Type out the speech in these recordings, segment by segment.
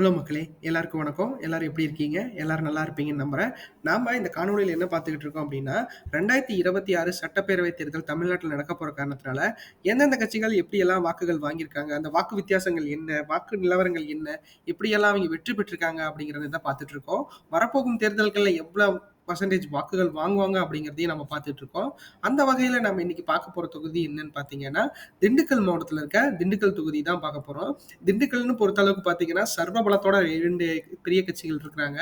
Hello மக்களே! எல்லாருக்கும் வணக்கம். எல்லாரும் எப்படி இருக்கீங்க? எல்லாரும் நல்லா இருப்பீங்கன்னு நம்புறேன். நாம இந்த காணொலியில் என்ன பார்த்துக்கிட்டு இருக்கோம் அப்படின்னா, 2026 சட்டப்பேரவை தேர்தல் தமிழ்நாட்டில் நடக்க போற காரணத்தினால, எந்தெந்த கட்சிகள் எப்படியெல்லாம் வாக்குகள் வாங்கியிருக்காங்க, அந்த வாக்கு வித்தியாசங்கள் என்ன, வாக்கு நிலவரங்கள் என்ன, எப்படியெல்லாம் அவங்க வெற்றி பெற்றிருக்காங்க அப்படிங்கிறத தான் பார்த்துட்டு இருக்கோம். வரப்போகும் தேர்தல்களில் எவ்வளவு பர்சன்டேஜ் வாக்குகள் வாங்குவாங்க அப்படிங்கிறதையும் நம்ம பார்த்துட்டு இருக்கோம். அந்த வகையில் நம்ம இன்னைக்கு பார்க்க போகிற தொகுதி என்னன்னு பார்த்தீங்கன்னா, திண்டுக்கல் மாவட்டத்தில் இருக்க திண்டுக்கல் தொகுதி தான் பார்க்க போகிறோம் திண்டுக்கல்னு பொறுத்த அளவுக்கு பார்த்தீங்கன்னா, சர்வ பலத்தோட இரண்டு பெரிய கட்சிகள் இருக்கிறாங்க.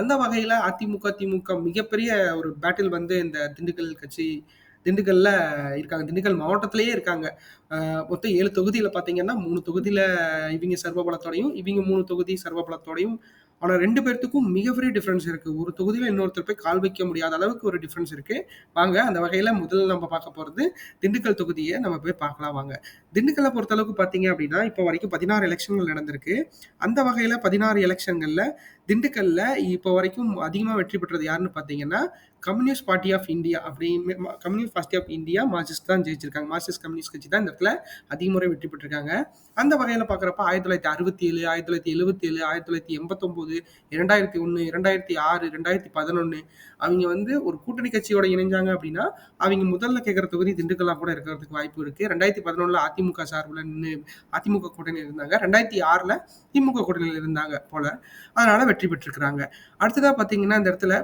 அந்த வகையில் அதிமுக, திமுக மிகப்பெரிய ஒரு பேட்டில் வந்து இந்த திண்டுக்கல் கட்சி திண்டுக்கல்ல இருக்காங்க. திண்டுக்கல் மாவட்டத்திலேயே இருக்காங்க. மொத்தம் ஏழு தொகுதியில் பார்த்தீங்கன்னா, மூணு தொகுதியில் இவங்க சர்வ பலத்தோடையும், இவிங்க 3 தொகுதி சர்வ ஆனால் ரெண்டு பேர்த்துக்கும் மிகப்பெரிய டிஃப்ரென்ஸ் இருக்கு. ஒரு தொகுதியில இன்னொருத்தர் போய் கால் வைக்க முடியாத அளவுக்கு ஒரு டிஃப்ரென்ஸ் இருக்கு. வாங்க அந்த வகையில முதல்ல நம்ம பார்க்க போறது திண்டுக்கல் தொகுதியை நம்ம போய் பார்க்கலாம் வாங்க. திண்டுக்கல்லை பொறுத்த அளவுக்கு பார்த்தீங்க அப்படின்னா, இப்போ வரைக்கும் 16 எலக்ஷன்கள் நடந்திருக்கு. அந்த வகையில பதினாறு எலெக்ஷன்கள்ல திண்டுக்கல்ல இப்போ வரைக்கும் அதிகமாக வெற்றி பெற்றது யாருன்னு பார்த்தீங்கன்னா, கம்யூனிஸ்ட் பார்ட்டி ஆஃப் இந்தியா அப்படின்னு communist party of India, Marxist தான் ஜெயிச்சிருக்காங்க. மார்க்சிஸ்ட் கம்யூனிஸ்ட் கட்சி தான் இந்த இடத்துல அதிக முறை வெற்றி பெற்றிருக்காங்க. அந்த வகையில் பார்க்குறப்ப 1967, 1977, 1989, 2001, 2006, 2011 அவிங்க வந்து ஒரு கூட்டணி கட்சியோட இணைஞ்சாங்க அப்படின்னா, அவங்க முதல்ல கேட்குற தொகுதி திண்டுக்கல்லாம் கூட இருக்கிறதுக்கு வாய்ப்பு இருக்குது ரெண்டாயிரத்தி பதினொன்றில் அதிமுக சார்பில் நின்று அதிமுக கூட்டணியில் இருந்தாங்க. 2006ல திமுக கூட்டணியில் இருந்தாங்க போல. அதனால் வெற்றி பெற்றிருக்கிறாங்க. அடுத்ததாக பார்த்தீங்கன்னா, இந்த இடத்துல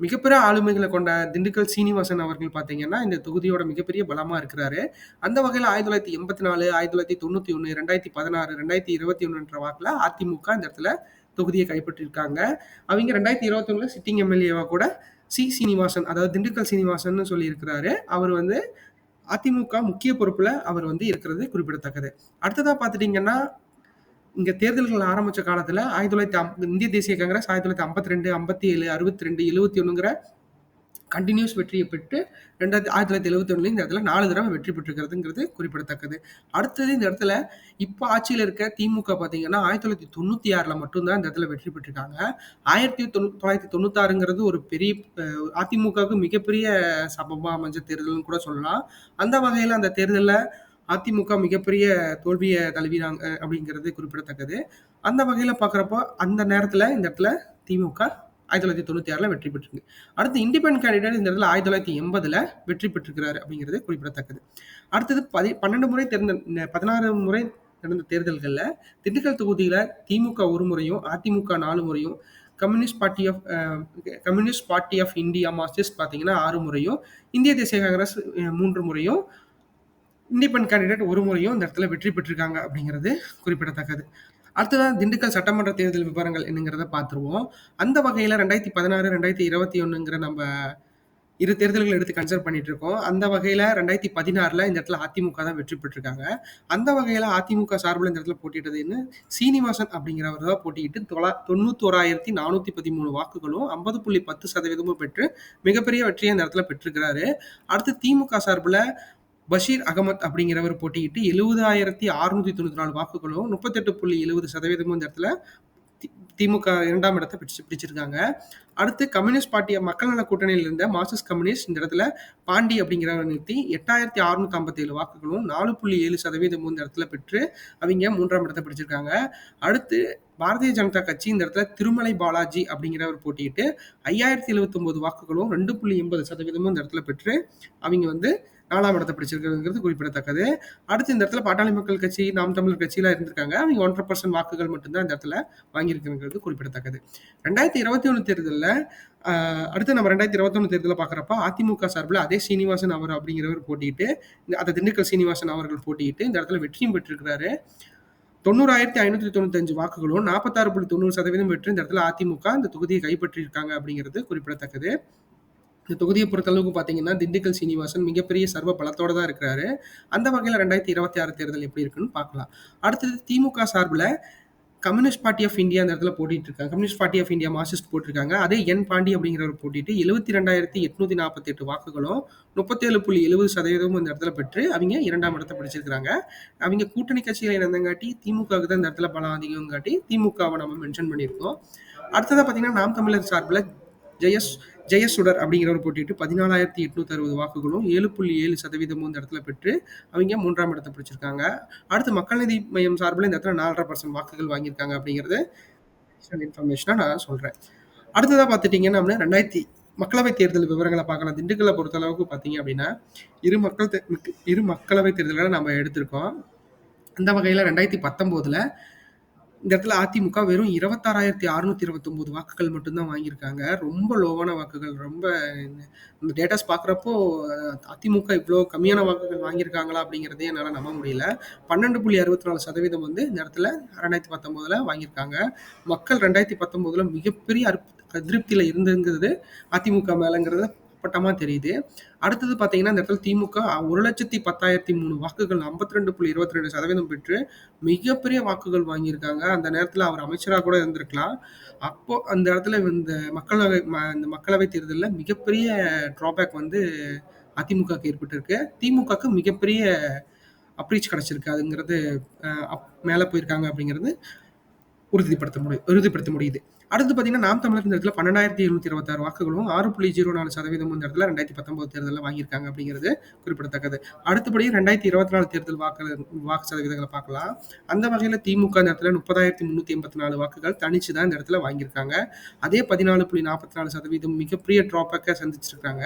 மிகப்பெரிய ஆளுமைகளை கொண்ட திண்டுக்கல் சீனிவாசன் அவர்கள் பார்த்தீங்கன்னா, இந்த தொகுதியோட மிகப்பெரிய பலமாக இருக்கிறாரு. அந்த வகையில் ஆயிரத்தி தொள்ளாயிரத்தி எண்பத்தி நாலு ஆயிரத்தி தொள்ளாயிரத்தி தொண்ணூற்றி ஒன்று ரெண்டாயிரத்தி பதினாறு ரெண்டாயிரத்தி இருபத்தி ஒன்றுன்ற வாக்கில் அதிமுக இந்த இடத்துல தொகுதியை கைப்பற்றியிருக்காங்க. அவங்க ரெண்டாயிரத்தி இருபத்தி 2021ல சிட்டிங் எம்எல்ஏவாக கூட சி. சீனிவாசன் அதாவது திண்டுக்கல் சீனிவாசன்னு சொல்லியிருக்கிறாரு அவர் வந்து அதிமுக முக்கிய பொறுப்பில் அவர் வந்து இருக்கிறது குறிப்பிடத்தக்கது. அடுத்ததாக பார்த்துட்டிங்கன்னா இங்க தேர்தல்கள் ஆரம்பிச்ச காலத்துல ஆயிரத்தி தொள்ளாயிரத்தி இந்திய தேசிய காங்கிரஸ் ஆயிரத்தி தொள்ளாயிரத்தி ஐம்பத்தி ரெண்டு ஐம்பத்தி ஏழு அறுபத்தி ரெண்டு எழுபத்தி ஒண்ணுங்கிற கண்டினியூஸ் வெற்றியை பெற்று ரெண்டாயிரத்தி ஆயிரத்தி தொள்ளாயிரத்தி எழுபத்தி ஒன்றுல இந்த இடத்துல நாலு தடவை வெற்றி பெற்றுக்கிறதுங்கிறது குறிப்பிடத்தக்கது. அடுத்தது இந்த இடத்துல இப்போ ஆட்சியில் இருக்க திமுக பார்த்தீங்கன்னா ஆயிரத்தி தொள்ளாயிரத்தி தொண்ணூத்தி ஆறுல மட்டும்தான் இந்த இடத்துல வெற்றி பெற்றிருக்காங்க. ஆயிரத்தி தொண்ணூ தொள்ளாயிரத்தி தொண்ணூத்தாறுங்கிறது ஒரு பெரிய அதிமுகவுக்கு மிகப்பெரிய சபமாக அமைஞ்ச தேர்தல்னு கூட சொல்லலாம். அந்த வகையில் அந்த தேர்தலில் அதிமுக மிகப்பெரிய தோல்வியை தழுவினாங்க அப்படிங்கிறது குறிப்பிடத்தக்கது. அந்த வகையில் பார்க்குறப்போ, அந்த நேரத்தில் இந்த இடத்துல திமுக 1996ல வெற்றி பெற்றிருக்கு. அடுத்து இண்டிபெண்ட் கேண்டிடேட் இந்த இடத்துல 1980ல வெற்றி பெற்றிருக்கிறாரு அப்படிங்கிறது குறிப்பிடத்தக்கது. அடுத்தது பதி 12 முறை தேர்ந்த 16 முறை நடந்த தேர்தல்களில் திண்டுக்கல் தொகுதியில திமுக ஒரு முறையும், அதிமுக நாலு முறையும், communist party of communist party of India, Marxist பார்த்தீங்கன்னா ஆறு முறையும், இந்திய தேசிய காங்கிரஸ் மூன்று முறையும், இண்டிபெண்ட் கேண்டிடேட் ஒரு முறையும் இந்த இடத்துல வெற்றி பெற்றிருக்காங்க அப்படிங்கிறது குறிப்பிடத்தக்கது. அடுத்ததான் திண்டுக்கல் சட்டமன்ற தேர்தல் விவரங்கள் என்னங்கிறத பார்த்துருவோம். அந்த வகையில் ரெண்டாயிரத்தி பதினாறு ரெண்டாயிரத்தி இருபத்தி ஒன்றுங்கிற நம்ம இரு தேர்தல்கள் எடுத்து கன்சிடர் பண்ணிட்டு இருக்கோம். அந்த வகையில 2016ல இந்த இடத்துல அதிமுக தான் வெற்றி பெற்றிருக்காங்க. அந்த வகையில் அதிமுக சார்பில் இந்த இடத்துல போட்டிட்டதுன்னு சீனிவாசன் அப்படிங்கிறவர் தான் போட்டியிட்டு தொளா 91,413 வாக்குகளும் 50.10% பெற்று மிகப்பெரிய வெற்றியை இந்த இடத்துல பெற்றிருக்கிறாரு. அடுத்து திமுக சார்பில் பஷீர் அகமத் அப்படிங்கிறவர் போட்டியிட்டு 70,694 வாக்குகளும் முப்பத்தெட்டு புள்ளி எழுபது சதவீதமும் இந்த இடத்துல தி திமுக இரண்டாம் இடத்தை பிடிச்சு பிடிச்சிருக்காங்க. அடுத்து கம்யூனிஸ்ட் பார்ட்டியை மக்கள் நல கூட்டணியில் இருந்த மார்க்சிஸ்ட் கம்யூனிஸ்ட் இந்த இடத்துல பாண்டி அப்படிங்கிறவரை நிறுத்தி 8,657 வாக்குகளும் நாலு புள்ளி ஏழு சதவீதமும் இந்த இடத்துல பெற்று அவங்க மூன்றாம் இடத்தை பிடிச்சிருக்காங்க. அடுத்து பாரதிய ஜனதா கட்சி இந்த இடத்துல திருமலை பாலாஜி அப்படிங்கிறவர் போட்டியிட்டு 5,079 வாக்குகளும் ரெண்டு புள்ளி எண்பது சதவீதமும் இந்த இடத்துல பெற்று அவங்க வந்து நாலாம் இடத்தை பிடிச்சிருக்கிறது குறிப்பிடத்தக்கது. அடுத்து இந்த இடத்துல பாட்டாளி மக்கள் கட்சி, நாம் தமிழர் கட்சியெலாம் இருந்திருக்காங்க. அவங்க ஒன்றரை பர்சன்ட் வாக்குகள் மட்டும் தான் இந்த இடத்துல வாங்கியிருக்கிறது குறிப்பிடத்தக்கது. ரெண்டாயிரத்தி இருபத்தி ஒன்று தேர்தலில் அடுத்து நம்ம 2021 தேர்தல பார்க்குறப்ப அதிமுக சார்பில் அதே சீனிவாசன் அவர் அப்படிங்கிறவர் போட்டிட்டு அந்த திண்டுக்கல் சீனிவாசன் அவர்கள் போட்டியிட்டு இந்த இடத்துல வெற்றியும் பெற்றிருக்கிறாரு. 90,595 வாக்குகளும் 46.90% பெற்று இந்த இடத்துல அதிமுக இந்த தொகுதியை கைப்பற்றியிருக்காங்க அப்படிங்கிறது குறிப்பிடத்தக்கது. இந்த தொகுதியை பொறுத்தளவுக்கு பார்த்தீங்கன்னா, திண்டுக்கல் சீனிவாசன் மிகப்பெரிய சர்வ பலத்தோடு தான் இருக்கிறாரு. அந்த வகையில 2026 தேர்தல் எப்படி இருக்குன்னு பார்க்கலாம். அடுத்தது திமுக சார்புல கம்யூனிஸ்ட் பார்ட்டி ஆஃப் இந்தியா இந்த இடத்துல போட்டிட்டு இருக்காங்க. Communist party of India, Marxist போட்டிருக்காங்க. அதே என். பாண்டி அப்படிங்கிறவர் போட்டிட்டு எழுபத்தி ரெண்டாயிரத்தி எட்நூத்தி நாற்பத்தி எட்டு வாக்குகளும் முப்பத்தேழு புள்ளி எழுபது சதவீதமும் இந்த இடத்துல பெற்று அவங்க இரண்டாம் இடத்தை பிடிச்சிருக்கிறாங்க. அவங்க கூட்டணி கட்சியில இணைந்தங்காட்டி திமுகவுக்கு தான் இந்த இடத்துல பலம் அதிகம்காட்டி திமுகவை நம்ம மென்ஷன் பண்ணியிருக்கோம். அடுத்ததாக பார்த்தீங்கன்னா, நாம் தமிழர் சார்பில் ஜெயஸ் ஜெயசுடர் அப்படிங்கிறவர் போட்டியிட்டு 14,860 வாக்குகளும் ஏழு புள்ளி ஏழு சதவீதமும் இந்த இடத்துல பெற்று அவங்க மூன்றாம் இடத்தை பிடிச்சிருக்காங்க. அடுத்து மக்கள் நீதி மையம் சார்பில் இந்த இடத்துல 4 1/2% வாக்குகள் வாங்கியிருக்காங்க அப்படிங்கிறது இன்ஃபர்மேஷனாக நான் சொல்கிறேன் அடுத்ததாக பார்த்துட்டிங்கன்னா நம்ம ரெண்டாயிரத்தி மக்களவை தேர்தல் விவரங்களை பார்க்கலாம். திண்டுக்கல்லை பொறுத்த அளவுக்கு பார்த்தீங்க அப்படின்னா, இரு மக்கள் இரு மக்களவை தேர்தல்களை நம்ம எடுத்திருக்கோம். அந்த வகையில் ரெண்டாயிரத்தி பத்தொம்போதில் இந்த இடத்துல அதிமுக வெறும் 26,629 வாக்குகள் மட்டும்தான் வாங்கியிருக்காங்க. ரொம்ப லோவான வாக்குகள். ரொம்ப இந்த டேட்டாஸ் பார்க்குறப்போ அதிமுக இவ்வளோ கம்மியான வாக்குகள் வாங்கியிருக்காங்களா? அப்படிங்கிறதே என்னால் நம்ப முடியல. 12.64% வந்து இந்த இடத்துல 2019ல வாங்கியிருக்காங்க. மக்கள் 2019ல மிகப்பெரிய அற் அதிருப்தியில இருந்ததுங்கிறது அதிமுக மேலேங்கிறத அப்பட்டமாக தெரியுது. அடுத்தது பார்த்தீங்கன்னா, இந்த இடத்துல திமுக 1,10,03 வாக்குகள் 52.22% பெற்று மிகப்பெரிய வாக்குகள் வாங்கியிருக்காங்க. அந்த நேரத்துல அவர் அமைச்சரா கூட இருந்திருக்கலாம். அப்போ அந்த இடத்துல இந்த மக்களவை ம இந்த மக்களவை தேர்தலில் மிகப்பெரிய ட்ராபேக் வந்து அதிமுகவுக்கு ஏற்பட்டிருக்கு. திமுகவுக்கு மிகப்பெரிய அப்ரீச் கிடைச்சிருக்கு. அதுங்கிறது மேலே அப் போயிருக்காங்க அப்படிங்கிறது உறுதிப்படுத்த முடியும் உறுதிப்படுத்த முடியுது. அடுத்து பார்த்தீங்கன்னா நாம் தமிழர் இந்த இடத்துல பன்னெண்டாயிரத்தி இருநூத்தி இருபத்தாறு வாக்குகளும் ஆறு புள்ளி ஜீரோ நாலு சதவீதம் இந்த இடத்துல ரெண்டாயிரத்தி பத்தொன்பது தேர்தலில் வாங்கியிருக்காங்க அப்படிங்கிறது குறிப்பிடத்தக்கது. அடுத்தபடி ரெண்டாயிரத்தி இருபத்தி நாலு தேர்தல் வாக்கு வாக்கு சதவீதங்களை பார்க்கலாம். அந்த வகையில் திமுக இந்த இடத்துல முப்பதாயிரத்தி முந்நூற்றி எண்பத்தி நாலு வாக்குகள் தனிச்சு தான் இந்த இடத்துல வாங்கியிருக்காங்க. அதே பதினாலு புள்ளி நாற்பத்தி நாலு சதவீதம் மிகப்பெரிய ட்ராபேக்காக சந்திச்சிருக்காங்க.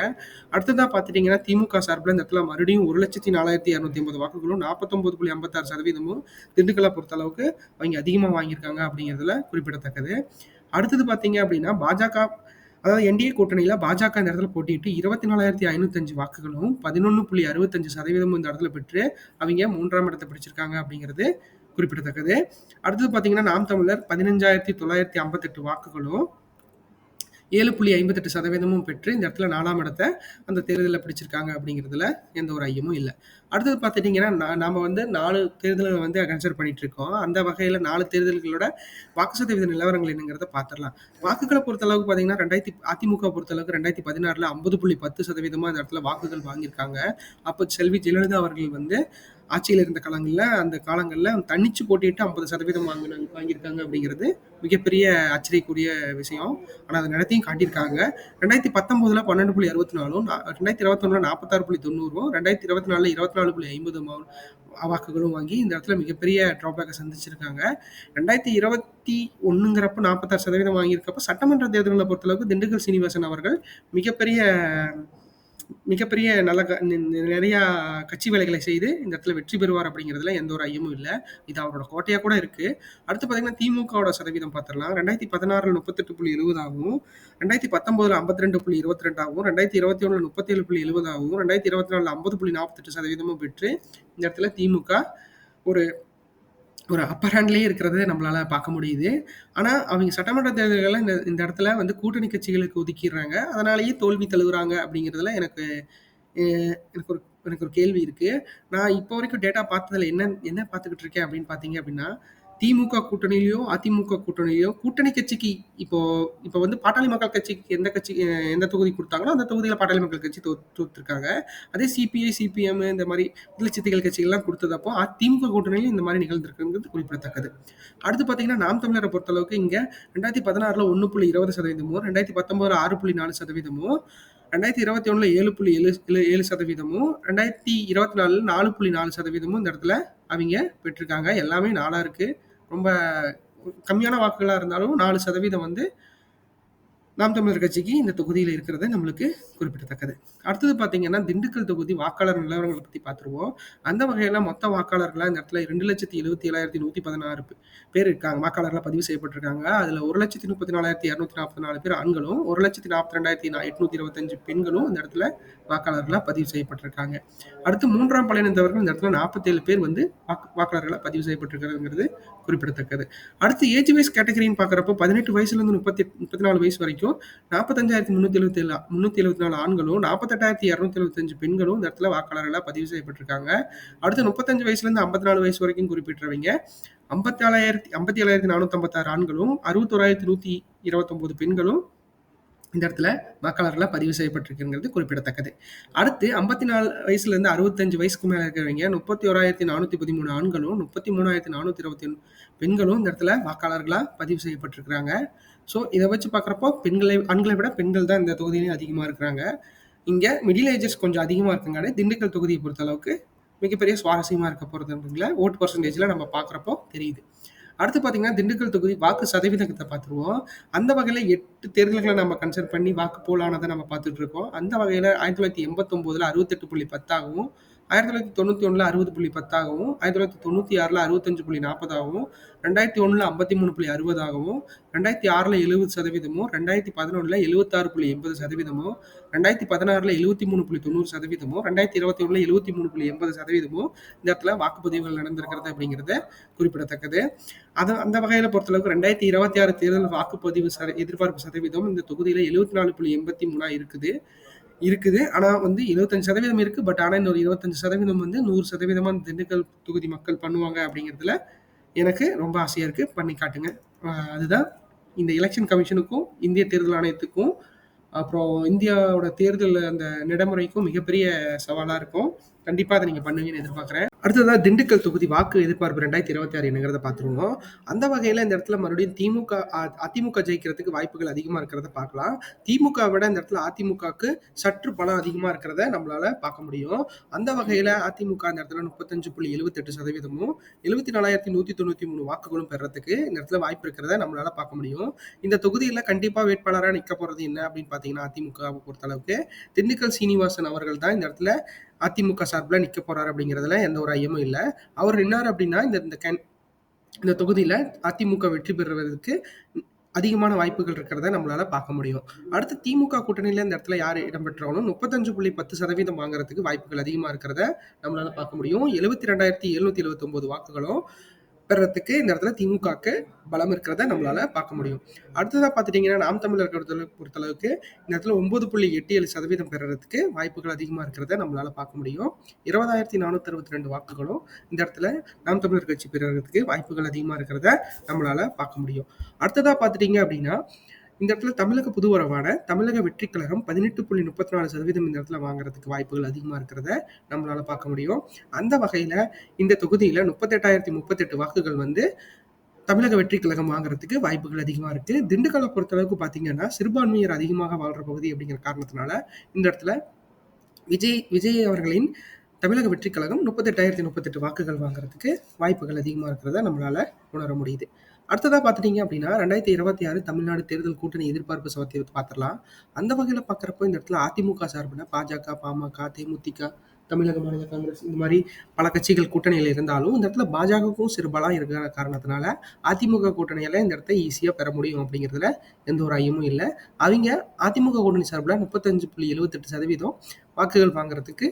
அடுத்ததாக பார்த்துட்டிங்கன்னா திமுக சார்பில் இந்த இடத்துல மறுபடியும் ஒரு லட்சத்தி நாலாயிரத்தி இரநூத்தி ஐம்பது வாக்குகளும் நாற்பத்தொம்பது புள்ளி ஐம்பத்தாறு சதவீதமும் திண்டுக்கலை பொறுத்த அளவுக்கு அவங்க அதிகமாக வாங்கியிருக்காங்க அப்படிங்கிறதுல குறிப்பிடத்தக்கது. அடுத்தது பார்த்தீங்க அப்படின்னா, பாஜக அதாவது என்டிஏ கூட்டணியில் பாஜக இந்த இடத்துல போட்டிட்டு இருபத்தி நாலாயிரத்தி ஐநூத்தஞ்சு வாக்குகளும் பதினொன்று புள்ளி அறுபத்தஞ்சு சதவீதமும் இந்த இடத்துல பெற்று அவங்க மூன்றாம் இடத்த பிடிச்சிருக்காங்க அப்படிங்கிறது குறிப்பிடத்தக்கது. அடுத்தது பார்த்தீங்கன்னா, நாம் தமிழர் 15,958 வாக்குகளும் ஏழு புள்ளி ஐம்பத்தெட்டு சதவீதமும் பெற்று இந்த இடத்துல நாலாம் இடத்த அந்த தேர்தலில் பிடிச்சிருக்காங்க அப்படிங்கிறதுல எந்த ஒரு ஐயமும் இல்லை அடுத்தது பார்த்துட்டிங்கன்னா நாம் வந்து நாலு தேர்தல்களை வந்து கன்சிடர் பண்ணிட்டு இருக்கோம். அந்த வகையில் நாலு தேர்தல்களோட வாக்கு சதவீத நிலவரங்கள் என்னங்கிறத பார்த்துடலாம் வாக்குகளை பொறுத்த அளவுக்கு பார்த்தீங்கன்னா, 2000 அதிமுக பொறுத்த அளவுக்கு 2016ல 50.10% இந்த இடத்துல வாக்குகள் வாங்கியிருக்காங்க. அப்போ செல்வி ஜெயலலிதா அவர்கள் வந்து ஆட்சியில் இருந்த காலங்களில் அந்த காலங்களில் தண்ணிச்சு போட்டிட்டு ஐம்பது சதவீதம் வாங்கினாங்க வாங்கியிருக்காங்க அப்படிங்கிறது மிகப்பெரிய ஆச்சரியக்கூடிய விஷயம். ஆனால் அதை நிலத்தையும் காட்டியிருக்காங்க. ரெண்டாயிரத்தி பத்தொம்போதில் பன்னெண்டு புள்ளி அறுபத்தி நாலும் ரெண்டாயிரத்தி இருபத்தொன்னில் நாற்பத்தாறு புள்ளி தொண்ணூறும் ரெண்டாயிரத்தி இருபத்தி நாலில் இருபத்தி நாலு புள்ளி ஐம்பது வாக்குகளும் வாங்கி இந்த இடத்துல மிகப்பெரிய ட்ராபேக்கை சந்திச்சிருக்காங்க. ரெண்டாயிரத்தி இருபத்தி ஒன்றுங்கிறப்ப நாற்பத்தாறு சதவீதம் வாங்கியிருக்கப்ப சட்டமன்ற தேர்தலில் பொறுத்தளவுக்கு திண்டுக்கல் சீனிவாசன் அவர்கள் மிகப்பெரிய மிகப்பெரிய நல்ல க நிறையா கட்சி வேலைகளை செய்து இந்த இடத்துல வெற்றி பெறுவார் அப்படிங்கிறதுல எந்த ஒரு ஐயமும் இல்லை. இது அவரோட கோட்டையாக கூட இருக்குது அடுத்து பார்த்தீங்கன்னா திமுகவோட சதவீதம் பார்த்துடலாம் ரெண்டாயிரத்தி பதினாறில் முப்பத்தெட்டு புள்ளி இருபதாகவும் ரெண்டாயிரத்தி பத்தொம்போதில் ஐம்பத்தி ரெண்டு புள்ளி இருபத்தி ரெண்டாகவும் ரெண்டாயிரத்தி இருபத்தி ஒன்றில் முப்பத்தேழு புள்ளி எழுபதாகவும் ரெண்டாயிரத்தி இருபத்தி நாலில் ஐம்பது புள்ளி நாற்பத்தெட்டு சதவீதமும் பெற்று இந்த இடத்துல திமுக ஒரு ஒரு அப்பர் ஹேண்ட்லேயே இருக்கிறத நம்மளால பார்க்க முடியுது. ஆனால் அவங்க சட்டமன்ற தேர்தல்கள்ல இந்த இந்த இடத்துல வந்து கூட்டணி கட்சிகளுக்கு ஒதுக்கிடுறாங்க அதனாலேயே தோல்வி தழுவுறாங்க அப்படிங்கிறதுல எனக்கு எனக்கு ஒரு எனக்கு ஒரு கேள்வி இருக்குது நான் இப்போ வரைக்கும் டேட்டா பார்த்ததில் என்ன என்ன பார்த்துக்கிட்டு இருக்கேன் அப்படின்னு பார்த்தீங்க அப்படின்னா, திமுக கூட்டணியிலையோ அதிமுக கூட்டணியிலையோ கூட்டணி கட்சிக்கு இப்போ இப்போ வந்து பாட்டாளி மக்கள் கட்சிக்கு எந்த கட்சி எந்த தொகுதி கொடுத்தாங்களோ அந்த தொகுதியில் பாட்டாளி மக்கள் கட்சி தோ தோத்துருக்காங்க. அதே சிபிஐ, சிபிஎம் இந்த மாதிரி விடுதலை கட்சிகள்லாம் கொடுத்ததப்போ அதிமுக திமுக கூட்டணியிலும் இந்த மாதிரி நிகழ்ந்திருக்குங்கிறது குறிப்பிடத்தக்கது. அடுத்து பார்த்தீங்கன்னா, நாம் தமிழரை பொறுத்தளவுக்கு சதவீதமோ ரெண்டாயிரத்தி இருபத்தி ஒண்ணுல ஏழு புள்ளி ஏழு ஏழு சதவீதமும் ரெண்டாயிரத்தி இருபத்தி நாலுல நாலு புள்ளி நாலு சதவீதமும் இந்த இடத்துல அவங்க பெற்றிருக்காங்க. எல்லாமே நாளா இருக்கு. ரொம்ப கம்மியான வாக்குகளா இருந்தாலும் நாலு சதவீதம் வந்து நாம் தமிழர் கட்சிக்கு இந்த தொகுதியில் இருக்கிறது நம்மளுக்கு குறிப்பிடத்தக்கது. அடுத்தது பார்த்தீங்கன்னா திண்டுக்கல் தொகுதி வாக்காளர் நிலவரங்களை பற்றி பார்த்துருவோம் அந்த வகையில் மொத்த வாக்காளர்களாக இந்த இடத்துல ரெண்டு லட்சத்தி எழுபத்தி ஏழாயிரத்தி நூற்றி பதினாறு பேர் இருக்காங்க. வாக்காளர்களாக பதிவு செய்யப்பட்டிருக்காங்க. அதில் ஒரு லட்சத்தி முப்பத்தி நாலாயிரத்தி இரநூத்தி நாற்பத்தி நாலு பேர் ஆண்களும் ஒரு லட்சத்தி நாற்பத்தி ரெண்டாயிரத்தி எட்நூத்தி இருபத்தஞ்சு பெண்களும் இந்த இடத்துல வாக்காளர்களாக பதிவு செய்யப்பட்டிருக்காங்க. அடுத்து மூன்றாம் பழையினத்தவர்கள் இந்த இடத்துல நாற்பத்தேழு பேர் வந்து வாக்கு வாக்காளர்களாக பதிவு செய்யப்பட்டிருக்கிறதுங்கிறது குறிப்பிடத்தக்கது. அடுத்து ஏஜ் வைஸ் கேட்டகரின்னு பார்க்குறப்போ பதினெட்டு வயசுலேருந்து முப்பத்தி முப்பத்தி நாலு வயசு வரைக்கும் நாற்பத்தஞ்சாயிரத்தி முந்நூற்றி எழுபத்தி ஏழு முந்நூற்றி எழுபத்தி நாலு ஆண்களும் நாற்பத்தெட்டாயிரத்தி இரநூத்தி எழுபத்தஞ்சு பெண்களும் இந்த இடத்துல வாக்காளர்களாக பதிவு செய்யப்பட்டிருக்காங்க. அடுத்து முப்பத்தஞ்சு வயசுலேருந்து ஐம்பத்தி நாலு வயசு வரைக்கும் குறிப்பிட்டுறவங்க ஐம்பத்தி ஏழாயிரத்தி ஐம்பத்தி ஏழாயிரத்தி நானூற்றம்பத்தாறு ஆண்களும் அறுபத்தோராயிரத்தி நூற்றி இருபத்தொம்போது பெண்களும் இந்த இடத்துல வாக்காளர்களாக பதிவு செய்யப்பட்டிருக்குங்கிறது குறிப்பிடத்தக்கது. அடுத்து 54 வயசுலேருந்து 65 வயசுக்கு மேலே இருக்கிறவங்க 31,413 ஆண்களும், 33,421 பெண்களும் இந்த இடத்துல வாக்காளர்களாக பதிவு செய்யப்பட்டிருக்கிறாங்க. ஸோ இதை வச்சு பார்க்குறப்போ பெண்களை ஆண்களை விட பெண்கள் தான் இந்த தொகுதியிலையும் அதிகமாக இருக்கிறாங்க. இங்கே மிடில் ஏஜஸ் கொஞ்சம் அதிகமாக இருக்கங்காட்டி திண்டுக்கல் தொகுதியை பொறுத்த அளவுக்கு மிகப்பெரிய சுவாரஸ்யமாக இருக்க போறதுன்றதுல ஓட் பர்சன்டேஜில் நம்ம பார்க்குறப்போ தெரியுது. அடுத்து பார்த்தீங்கன்னா திண்டுக்கல் தொகுதி வாக்கு சதவீதத்தை பார்த்துருவோம். அந்த வகையில் எட்டு தேர்தல்களை நம்ம கன்சிடர் பண்ணி வாக்கு போலானதை நம்ம பார்த்துட்டு இருக்கோம். அந்த வகையில் ஆயிரத்தி தொள்ளாயிரத்தி எண்பத்தொம்போதில் அறுபத்தெட்டு புள்ளி பத்தாகவும் ஆயிரத்தி தொள்ளாயிரத்தி தொண்ணூற்றி ஒன்றில் அறுபது புள்ளி பத்தாகவும் ஆயிரத்தி தொள்ளாயிரத்தி தொண்ணூற்றி ஆறில் அறுபத்தஞ்சு புள்ளி நாற்பதாகவும் ரெண்டாயிரத்தி ஒன்றில் ஐம்பத்தி மூணு புள்ளி அறுபதாகவும் ரெண்டாயிரத்தி ஆறில் எழுபது சதவீதமும் ரெண்டாயிரத்தி பதினொன்றில் எழுபத்தாறு புள்ளி எண்பது சதவீதமும் ரெண்டாயிரத்தி பதினாறில் எழுபத்தி மூணு புள்ளி தொண்ணூறு சதவீதமும் ரெண்டாயிரத்தி இருபத்தி ஒன்றில் எழுபத்தி மூணு புள்ளி எண்பது சதவீதமும் இந்த இடத்துல வாக்குப்பதிவுகள் நடந்திருக்கிறது அப்படிங்கிறது குறிப்பிடத்தக்கது. அது அந்த வகையில் பொறுத்தளவுக்கு ரெண்டாயிரத்தி இருபத்தி ஆறு தேர்தல் வாக்குப்பதிவு எதிர்பார்ப்பு சதவீதம் இந்த தொகுதியில் எழுபத்தி நாலு புள்ளி எண்பத்தி மூணா இருக்குது. இருக்குது. ஆனால் வந்து இருபத்தஞ்சு சதவீதம் இருக்குது பட் ஆனால் இன்னொரு இருபத்தஞ்சு சதவீதம் வந்து நூறு சதவீதமாக திண்டுக்கல் தொகுதி மக்கள் பண்ணுவாங்க அப்படிங்கிறதுல எனக்கு ரொம்ப ஆசையாக இருக்குது பண்ணி காட்டுங்க. அதுதான் இந்த எலெக்ஷன் கமிஷனுக்கும் இந்திய தேர்தல் ஆணையத்துக்கும் அப்புறம் இந்தியாவோட தேர்தல் அந்த நடைமுறைக்கும் மிகப்பெரிய சவாலாக இருக்கும். கண்டிப்பாக அதை நீங்கள் பண்ணுவீங்கன்னு எதிர்பார்க்குறேன். அடுத்ததாக திண்டுக்கல் தொகுதி வாக்கு எதிர்பார்ப்பு ரெண்டாயிரத்தி இருபத்தி ஆறு என்னங்கிறத பார்த்துருவோம். அந்த வகையில் இந்த இடத்துல மறுபடியும் திமுக அதிமுக ஜெயிக்கிறதுக்கு வாய்ப்புகள் அதிகமாக இருக்கிறத பார்க்கலாம். திமுக விட இந்த இடத்துல அதிமுகவுக்கு சற்று பலம் அதிகமாக இருக்கிறத நம்மளால பார்க்க முடியும். அந்த வகையில் அதிமுக இந்த இடத்துல முப்பத்தஞ்சு புள்ளி எழுபத்தெட்டு சதவீதமும் எழுபத்தி நாலாயிரத்தி நூற்றி தொண்ணூற்றி மூணு வாக்குகளும் பெறத்துக்கு இந்த இடத்துல வாய்ப்பு இருக்கிறத நம்மளால பார்க்க முடியும். இந்த தொகுதியில் கண்டிப்பாக வேட்பாளராக நிற்க போகிறது என்ன அப்படின்னு பார்த்தீங்கன்னா அதிமுகவை பொறுத்தளவுக்கு திண்டுக்கல் சீனிவாசன் அவர்கள் தான் இந்த இடத்துல அதிமுக சார்பில் நிற்க போறாரு அப்படிங்கிறதுல எந்த ஒரு ஐயமும் இல்லை. அவர் நின்னார் அப்படின்னா இந்த இந்த கேன் இந்த தொகுதியில் அதிமுக வெற்றி பெறுவதற்கு அதிகமான வாய்ப்புகள் இருக்கிறத நம்மளால பார்க்க முடியும். அடுத்து திமுக கூட்டணியில இந்த இடத்துல யார் இடம்பெற்றாலும் முப்பத்தஞ்சு புள்ளி பத்து சதவீதம் வாங்குறதுக்கு வாய்ப்புகள் அதிகமா இருக்கிறத நம்மளால பார்க்க முடியும். எழுபத்தி ரெண்டாயிரத்தி எழுநூத்தி எழுபத்தி ஒன்பது வாக்குகளும் பெறத்துக்கு இந்த இடத்துல திமுகக்கு பலம் இருக்கிறத நம்மளால பார்க்க முடியும். அடுத்ததாக பார்த்துட்டிங்கன்னா நாம் தமிழர் பொறுத்தளவுக்கு இந்த இடத்துல ஒன்பது புள்ளி எட்டு ஏழு சதவீதம் பெறறதுக்கு வாய்ப்புகள் அதிகமாக இருக்கிறத நம்மளால பார்க்க முடியும். இருபதாயிரத்தி நானூற்றி அறுபத்தி ரெண்டு வாக்குகளும் இந்த இடத்துல நாம் தமிழர் கட்சி பெறுறதுக்கு வாய்ப்புகள் அதிகமாக இருக்கிறத நம்மளால பார்க்க முடியும். அடுத்ததாக பார்த்துட்டிங்க அப்படின்னா இந்த இடத்துல தமிழக புதுவரவான தமிழக வெற்றி கழகம் பதினெட்டு புள்ளி முப்பத்தி நாலு சதவீதம் இந்த இடத்துல வாங்குறதுக்கு வாய்ப்புகள் அதிகமாக இருக்கிறத நம்மளால பார்க்க முடியும். அந்த வகையில் இந்த தொகுதியில் முப்பத்தெட்டாயிரத்தி முப்பத்தெட்டு வாக்குகள் வந்து தமிழக வெற்றி கழகம் வாங்குறதுக்கு வாய்ப்புகள் அதிகமாக இருக்குது திண்டுக்கல்லை பொறுத்தளவுக்கு பார்த்தீங்கன்னா சிறுபான்மையர் அதிகமாக வாழ்கிற பகுதி அப்படிங்கிற காரணத்தினால இந்த இடத்துல விஜய் விஜய் அவர்களின் தமிழக வெற்றி கழகம் முப்பத்தெட்டாயிரத்தி முப்பத்தெட்டு வாக்குகள் வாங்குறதுக்கு வாய்ப்புகள் அதிகமாக இருக்கிறத நம்மளால் உணர முடியுது. அடுத்ததாக பார்த்துட்டீங்க அப்படின்னா ரெண்டாயிரத்தி இருபத்தி ஆறு தமிழ்நாடு தேர்தல் கூட்டணி எதிர்பார்ப்பு சமத்தை பார்த்துடலாம் அந்த வகையில் பார்க்குறப்போ இந்த இடத்துல அதிமுக சார்பில் பாஜக பாமக தேமுதிக தமிழக மாநில காங்கிரஸ் இந்த மாதிரி பல கட்சிகள் கூட்டணியில் இருந்தாலும் இந்த இடத்துல பாஜகவுக்கும் சிறு பலம் இருக்கிற காரணத்தினால அதிமுக கூட்டணியில் இந்த இடத்த ஈஸியாக பெற முடியும் அப்படிங்கிறதுல எந்த ஒரு ஐயமும் இல்லை. அவங்க அதிமுக கூட்டணி சார்பில் முப்பத்தஞ்சு புள்ளி எழுபத்தெட்டு சதவீதம் வாக்குகள் வாங்குறதுக்கு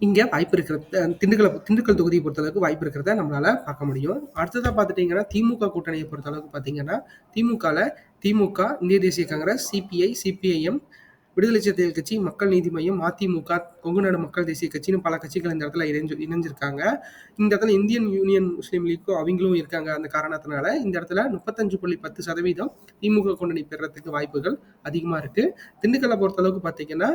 இங்கே வாய்ப்பு இருக்கிறது திண்டுக்கல் திண்டுக்கல் தொகுதியை பொறுத்தளவுக்கு வாய்ப்பு இருக்கிறத நம்மளால் பார்க்க முடியும். அடுத்ததாக பார்த்துட்டிங்கன்னா திமுக கூட்டணியை பொறுத்தளவுக்கு பார்த்தீங்கன்னா திமுகவில் திமுக இந்திய தேசிய காங்கிரஸ் சிபிஐ சிபிஐஎம் விடுதலை சிறுத்தைகள் கட்சி மக்கள் நீதி மையம் அதிமுக கொங்குநாடு மக்கள் தேசிய கட்சின்னு பல கட்சிகள் இந்த இடத்துல இணைஞ்சு இணைஞ்சிருக்காங்க. இந்த இடத்துல இந்தியன் யூனியன் முஸ்லீம் லீக்கும் அவங்களும் இருக்காங்க அந்த காரணத்தினால இந்த இடத்துல முப்பத்தஞ்சு புள்ளி பத்து சதவீதம் திமுக கூட்டணி பெறத்துக்கு வாய்ப்புகள் அதிகமாக இருக்குது திண்டுக்கல்லை பொறுத்தளவுக்கு பார்த்தீங்கன்னா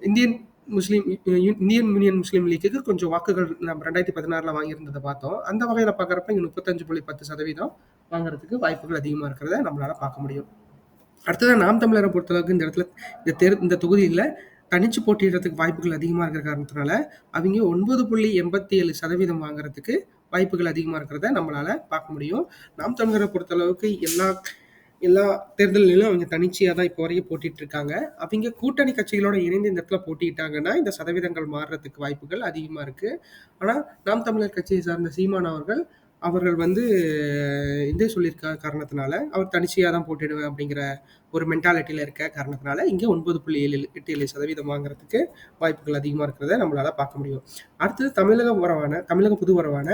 Indian Muslim Indian Union Muslim லீக்குக்கு கொஞ்சம் வாக்குகள் நம்ம ரெண்டாயிரத்தி பதினாறுல வாங்கியிருந்ததை பார்த்தோம். அந்த வகையில் பார்க்குறப்ப இங்கே முப்பத்தஞ்சு புள்ளி பத்து சதவீதம் வாங்குறதுக்கு வாய்ப்புகள் அதிகமாக இருக்கிறத நம்மளால பார்க்க முடியும். அடுத்ததான் நாம் தமிழரை பொறுத்தளவுக்கு இந்த இடத்துல இந்த தேர் இந்த தொகுதியில் தனிச்சு போட்டியிடறதுக்கு வாய்ப்புகள் அதிகமாக இருக்கிற காரணத்தினால அவங்க ஒன்பது புள்ளி எண்பத்தி ஏழு சதவீதம் வாங்குறதுக்கு வாய்ப்புகள் அதிகமாக இருக்கிறத நம்மளால பார்க்க முடியும். நாம் தமிழரை பொறுத்தளவுக்கு எல்லா எல்லா தேர்தலிலும் அவங்க தனிச்சையாக தான் இப்போ வரைக்கும் போட்டிட்டு இருக்காங்க அவங்க கூட்டணி கட்சிகளோட இணைந்து இந்த இடத்துல போட்டிட்டாங்கன்னா இந்த சதவீதங்கள் மாறுறதுக்கு வாய்ப்புகள் அதிகமாக இருக்கு. ஆனால் நாம் தமிழர் கட்சியை சார்ந்த சீமான் அவர்கள் அவர்கள் வந்து இதே சொல்லியிருக்க காரணத்தினால அவர் தனிச்சையாக தான் போட்டிடுவேன் அப்படிங்கிற ஒரு மென்டாலிட்டியில் இருக்க காரணத்தினால இங்கே ஒன்பது புள்ளி ஏழு எட்டு ஏழு சதவீதம் வாங்குறதுக்கு வாய்ப்புகள் அதிகமாக இருக்கிறத நம்மளால் பார்க்க முடியும். அடுத்தது தமிழக வரவான தமிழக புது வரவான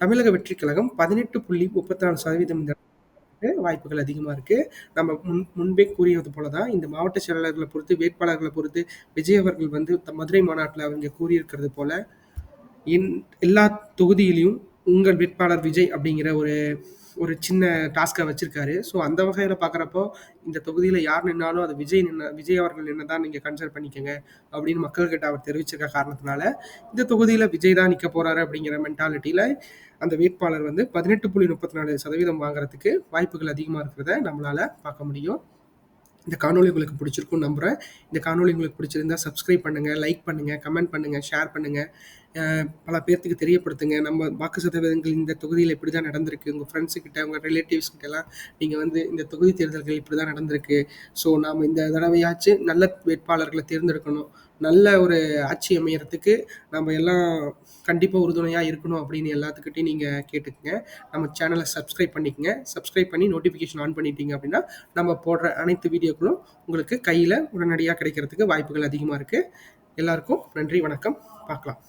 தமிழக வெற்றி கழகம் பதினெட்டு புள்ளி முப்பத்தி நாலு சதவீதம் இந்த வாய்ப்புகள் அதிகமாக இருக்குது நம்ம முன் முன்பே கூறியது போல தான் இந்த மாவட்ட செயலாளர்களை பொறுத்து வேட்பாளர்களை பொறுத்து விஜய் அவர்கள் வந்து மதுரை மாநாட்டில் அவங்க கூறியிருக்கிறது போல இன் எல்லா தொகுதியிலையும் உங்கள் வேட்பாளர் விஜய் அப்படிங்கிற ஒரு ஒரு சின்ன டாஸ்க்காக வச்சிருக்காரு. ஸோ அந்த வகையில் பார்க்குறப்போ இந்த தொகுதியில் யார் நின்னாலும் அது விஜய் நின்ன விஜய் அவர்கள் நின்று தான் நீங்கள் கன்சல்ட் பண்ணிக்கோங்க அப்படின்னு மக்கள்கிட்ட அவர் தெரிவிச்சிருக்க காரணத்தினால இந்த தொகுதியில் விஜய் தான் நிற்க போகிறாரு அப்படிங்கிற மென்டாலிட்டியில் அந்த வேட்பாளர் வந்து பதினெட்டு புள்ளி முப்பத்தி நாலு சதவீதம் வாங்குறதுக்கு வாய்ப்புகள் அதிகமாக இருக்கிறத நம்மளால் பார்க்க முடியும். இந்த காணொலி உங்களுக்கு பிடிச்சிருக்கும்னு நம்புகிறேன் இந்த காணொலி உங்களுக்கு பிடிச்சிருந்தா சப்ஸ்கிரைப் பண்ணுங்கள் லைக் பண்ணுங்கள் கமெண்ட் பண்ணுங்கள் ஷேர் பண்ணுங்கள் பல பேர்த்துக்கு தெரியப்படுத்துங்க. நம்ம வாக்கு சதவீதங்கள் இந்த தொகுதியில் இப்படி தான் நடந்திருக்கு உங்கள் ஃப்ரெண்ட்ஸுக்கிட்ட உங்கள் ரிலேட்டிவ்ஸ் கிட்டலாம் எல்லாம் நீங்கள் வந்து இந்த தொகுதி தேர்தல்கள் இப்படி தான் நடந்திருக்கு. ஸோ நாம் இந்த தடவையாச்சும் நல்ல வேட்பாளர்களை தேர்ந்தெடுக்கணும். நல்ல ஒரு ஆட்சி அமையறதுக்கு நம்ம எல்லாம் கண்டிப்பாக உறுதுணையாக இருக்கணும் அப்படின்னு எல்லாத்துக்கிட்டையும் நீங்கள் கேட்டுக்கங்க. நம்ம சேனலை சப்ஸ்கிரைப் பண்ணிக்கங்க. சப்ஸ்கிரைப் பண்ணி நோட்டிஃபிகேஷன் ஆன் பண்ணிட்டீங்க அப்படின்னா நம்ம போடுற அனைத்து வீடியோக்களும் உங்களுக்கு கையில் உடனடியாக கிடைக்கிறதுக்கு வாய்ப்புகள் அதிகமாக இருக்குது எல்லாருக்கும் நன்றி வணக்கம். பார்க்கலாம்.